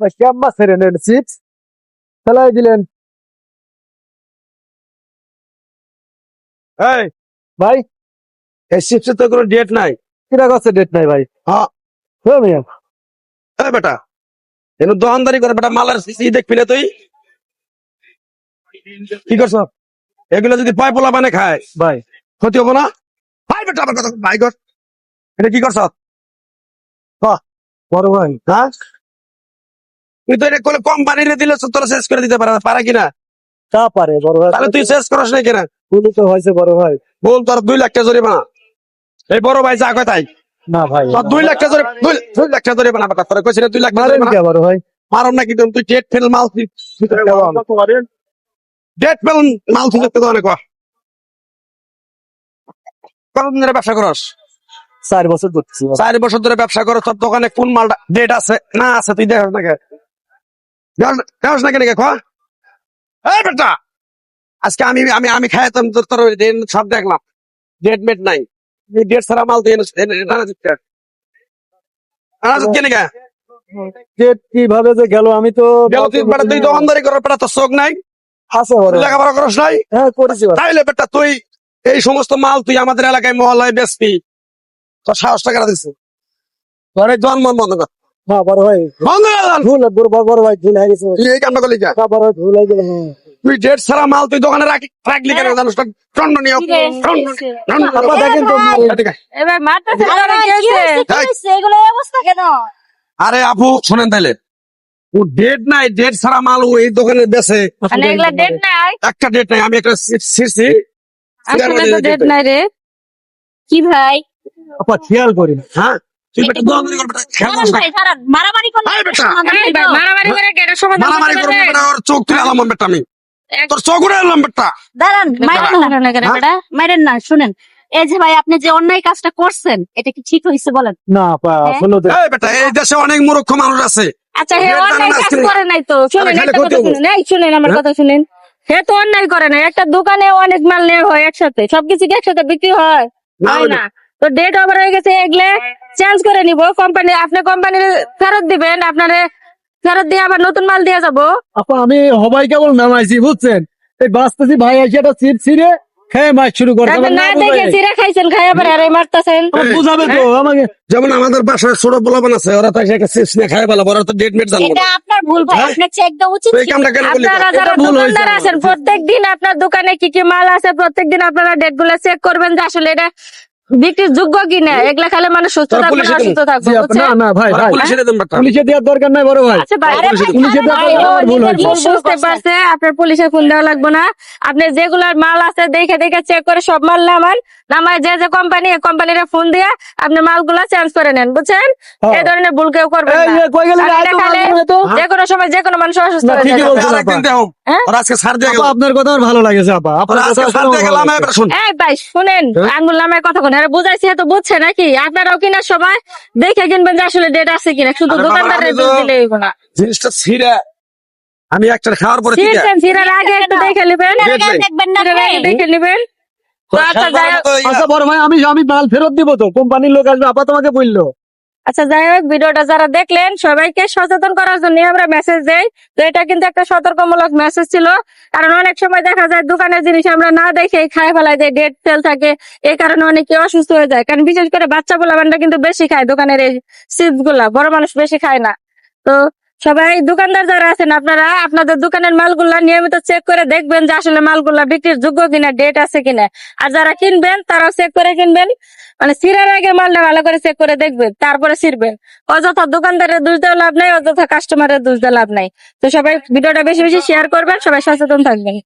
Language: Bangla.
শ্যাম্বা ছেড়ে নেন চিপস ফেলাই দিলেন এই ভাই এই চিপসের তো কোনো ডেট নাই? কিরা করছে ডেট নাই ভাই হ্যাঁ হ্যাঁ মিয়া এই বেটা! এনে দোকানদারি করে বেটা মালার সিসি দেখবি না তুই। কি করছ? এগুলো যদি পায় পোলা বানে খায়। ভাই ক্ষতি হব না? ভাই বেটা আমার কথা ভাই কর। এটা কি করছ? বড় ভাই। হ্যাঁ? তুই তো এটা কোনো কোম্পানিরে দিলে তো তোরা শেষ করে দিতে পারে পারে কিনা? তা পারে বড় ভাই? তাহলে তুই শেষ করস না কিনা? ভুলই তো হয়েছে বড় ভাই। বল তোর দুই লাখ টাকা জরিমানা। এই বড় ভাই যা কয় তাই। না ভাই তোর দুই লাখ টাকা দুই- দুই লাখ টাকা জরিমানা তোরা কইছিস দুই লাখ টাকা বড় ভাই? মারম নাকি তুমি? তুই ডেট ফেল মাল ডেট ফেল মাল তুই দেখতে অনেক কতদিন ধরে ব্যবসা করস? চার বছর করছি চার বছর ধরে ব্যবসা করো তোর দোকানে কোন মালটা ডেট আছে? না আছে তুই দেখ নাকি খা এই বেটা! আজকে আমি আমি আমি খাইতাম তোর সব দেখলাম। ডেট মেট নাই। ডেট ছাড়া মাল কীভাবে যে গেল আমি তো তুই দোকানদারি করার তোর নাই। লেখাপড়া করস হ্যাঁ। তাইলে বেটা তুই এই সমস্ত মাল তুই আমাদের এলাকায় মহল্লায় বেচবি। তোর সাহস টাকা দিচ্ছে তোর এই জন্ম বন্ধ কর। না বড় ভুল বড় বড় বড় ভাই ভুল হয়ে গেছে। এই কামটা করলি কেন? বড় ভাই ভুল হয়ে গেল হ্যাঁ। তুই ডেট ছাড়া মাল তুই দোকানে রাখি রাখলি কেন জানিস তো? দণ্ডনীয়। দণ্ডনীয়। দেখেন তো এবার মারতেছে আরে? এগুলো অবস্থা কেন? আপু শোনেন তাইলে। ও ডেট নাই ডেট সারা মাল ও এই দোকানে বেচে। মানে এগুলা ডেট নাই? একটা ডেট নাই আমি একটা ছিড়ছি ডেট নাই রে। কি ভাই? আপা খেয়াল করি না। হ্যাঁ? তুই বেটা দোকানদারি কর বেটা খেয়াল করিস না। ভাই, দাঁড়ান, মারামারি করলে এই বেটা। সমাধান এই হইল। ভাই, মারামারি করে কেটে সমাধান মারামারি করব বেটা ওর চোখ তুলে আলাম বেটা আমি। তোর চোখ উড়ে এলাম বেটা। দাঁড়ান মাইরেন না। বেটা। মাইরেন না শুনেন। এই যে ভাই আপনি যে অন্যায় কাজটা করছেন এটা কি ঠিক হয়েছে বলেন? না হ্যাঁ? আসলে এই বেটা এই দেশে অনেক মূর্খ মানুষ আছে। আচ্ছা হে অন্যায় কাজ করে নাই তো। শুনেন একটা কথা শুনেন। এই শুনেন আমার হ্যাঁ? কথা শুনেন। হে তো অন্যায় করে না একটা দোকানে অনেক মাল নেওয়া হয় একসাথে। সবকিছু কি একসাথে বিক্রি হয়? না। তো ডেট ওভার হয়ে গেছে এগুলো চেঞ্জ করে নিব। কোম্পানি আপনি কোম্পানির ফেরত দিবেন আপনারে ফেরত দিয়ে আবার নতুন মাল দিয়ে যাব। আপা আমি হবাই কেবল নামাইছি বুঝছেন? এই বাঁচতেছি ভাই এসে একটা চিপ ছিঁড়ে খেয়ে মাছ শুরু করে তারপর না দেখে চিরা খাইছেন খাই আবার আরে মারতেছেন। বুঝাবে তো আমাকে যেমন আমাদের বাসায় ছোট আছে ওরা তো একটা চিপস নিয়ে খাই বলা ওরা তো ডেট মেট জানব এটা আপনার ভুল ভাই হ্যাঁ? আপনার চেক দেওয়া উচিত করলি? আপনারা যারা দোকানদার আছেন প্রত্যেক আপনার দোকানে কি কি মাল আছে প্রত্যেক দিন আপনারা ডেটগুলো চেক করবেন যে আসলে এটা বিক্রির যোগ্য কিনা? এগুলা খেলে মানুষ সুস্থ থাকবে না থাকবে না না ভাই ভাই। পুলিশে দেওয়ার দরকার নাই বড় ভাই। আচ্ছা পুলিশে দেওয়ার ভুল বুঝতে পারছে আপনার পুলিশে ফোন দেওয়া লাগবে না। আপনি যেগুলার মাল আছে দেখে দেখে চেক করে সব মাল নামান। নামায় যে যে কোম্পানি কোম্পানির ফোন দিয়ে আপনি মালগুলা চেঞ্জ করে নেন বুঝছেন? হ্যাঁ। এই ধরনের ভুল কেউ তো। যে কোনো সময় যে কোনো মানুষ অসুস্থ হয়ে যাবে। হ্যাঁ? ওরা আজকে সার দিয়ে আপনার কথা আমার ভালো লাগেছে আপা। আপনার কথা শুনেন হ্যাঁ? আঙ্গুল কথা কোন বুঝাইছি তো বুঝছে নাকি? আপনারাও কিনা সবাই দেখে কিনবেন যে আসলে ডেট আছে কিনা। শুধু দোকানদারের আমি দিলে হইব না। জিনিসটা ছিড়া আমি একটা খাওয়ার পরে ঠিক ছিঁড়ছেন ছিঁড়ার আগে একটু দেখে নেবেন। দেখবেন। না আগে দেখে নেবেন। তো আচ্ছা যাই আচ্ছা বড় ভাই আমি আমি মাল ফেরত দিব তো কোম্পানির লোক আসবে আপা তোমাকে বলল। আচ্ছা যাই হোক, ভিডিওটা যারা দেখলেন, সবাইকে সচেতন করার জন্য আমরা মেসেজ দেই। তো এটা কিন্তু একটা সতর্কমূলক মেসেজ ছিল। কারণ অনেক সময় দেখা যায় দোকানের জিনিস আমরা না দেখে খায় ফেলাই যায় ডেট ফেল থাকে। এই কারণে অনেকে অসুস্থ হয়ে যায়। কারণ বিশেষ করে বাচ্চা পোলাবানরা কিন্তু বেশি খায় দোকানের এই চিপসগুলা, বড় মানুষ বেশি খায় না। তো সবাই দোকানদার যারা আছেন আপনারা, আপনাদের দোকানের মালগুলা নিয়মিত চেক করে দেখবেন যে আসলে মালগুলা বিক্রির যোগ্য কিনা ডেট আছে কিনা। আর যারা কিনবেন, তারাও চেক করে কিনবেন। মানে সিরার আগে মালটা ভালো করে চেক করে দেখবেন, তারপরে সিরবেন। অযথা দোকানদারের দোষ দেওয়া লাভ নাই, অযথা কাস্টমারের দোষ দেওয়া লাভ নাই। তো সবাই ভিডিওটা বেশি বেশি শেয়ার করবেন, সবাই সচেতন থাকবেন।